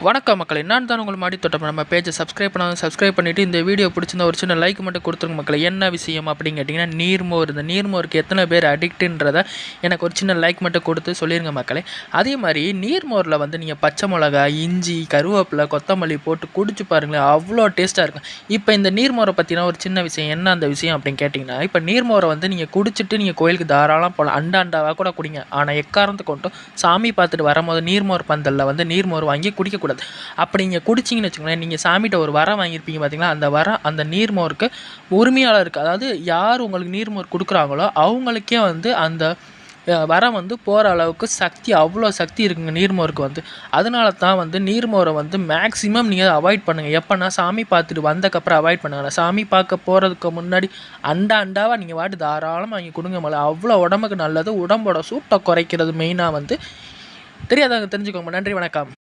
வணக்கம் மக்களே. நான் தான் உங்கள் மாடி தொட்டம். நம்ம பேஜை சப்ஸ்கிரைப் பண்ணாலும் சப்ஸ்கிரைப் பண்ணிவிட்டு இந்த வீடியோ பிடிச்சிருந்தா ஒரு சின்ன லைக் மட்டும் கொடுத்துருங்க மக்களே. என்ன விஷயம் அப்படின்னு கேட்டிங்கன்னா நீர்மோர் இந்த நீர்மோருக்கு எத்தனை பேர் அடிக்ட்டுன்றத எனக்கு ஒரு சின்ன லைக் மட்டும் கொடுத்து சொல்லிடுங்க மக்களே. அதே மாதிரி நீர்மோரில் வந்து நீங்கள் பச்சை மிளகா இஞ்சி கருவேப்பிலை கொத்தமல்லி போட்டு குடிச்சு பாருங்களேன். அவ்வளோ டேஸ்ட்டாக இருக்கும். இப்போ இந்த நீர்மோரை பற்றினா ஒரு சின்ன விஷயம் என்ன அந்த விஷயம் அப்படின்னு கேட்டிங்கன்னா இப்போ நீர்மோரை வந்து நீங்கள் குடிச்சிட்டு நீங்கள் கோயிலுக்கு தாராளம் போகலாம் அண்டா அண்டாவாக கூட குடிங்க. ஆனால் எக்காரணத்தை கொண்டும் சாமி பார்த்துட்டு வரும்போது நீர்மோர் பந்தலில் வந்து நீர்மோர் வாங்கி குடிக்க குடிக்கக்கூடாது. அப்படி நீங்கள் குடிச்சிங்கன்னு வச்சுக்கோங்களேன் நீங்கள் சாமிகிட்ட ஒரு வரம் வாங்கியிருப்பீங்க பார்த்தீங்களா அந்த வரம் அந்த நீர்மோருக்கு உரிமையாளருக்கு அதாவது யார் உங்களுக்கு நீர்மோர் கொடுக்குறாங்களோ அவங்களுக்கே வந்து அந்த வரம் வந்து போகிற அளவுக்கு சக்தி அவ்வளோ சக்தி இருக்குங்க நீர்மோருக்கு வந்து. அதனால தான் வந்து நீர்மோரை வந்து மேக்ஸிமம் நீங்கள் அவாய்ட் பண்ணுங்கள் எப்போனா சாமி பார்த்துட்டு வந்தக்கப்புறம் அவாய்ட் பண்ணுங்க சாமி பார்க்க போகிறதுக்கு முன்னாடி அண்டா அண்டாவாக நீங்கள் வாட்டு தாராளமாக வாங்கி கொடுங்க மேலே அவ்வளோ உடம்புக்கு நல்லது உடம்போட சூட்டை குறைக்கிறது மெயினாக வந்து தெரியாதவங்க தெரிஞ்சுக்கோங்க. நன்றி வணக்கம்.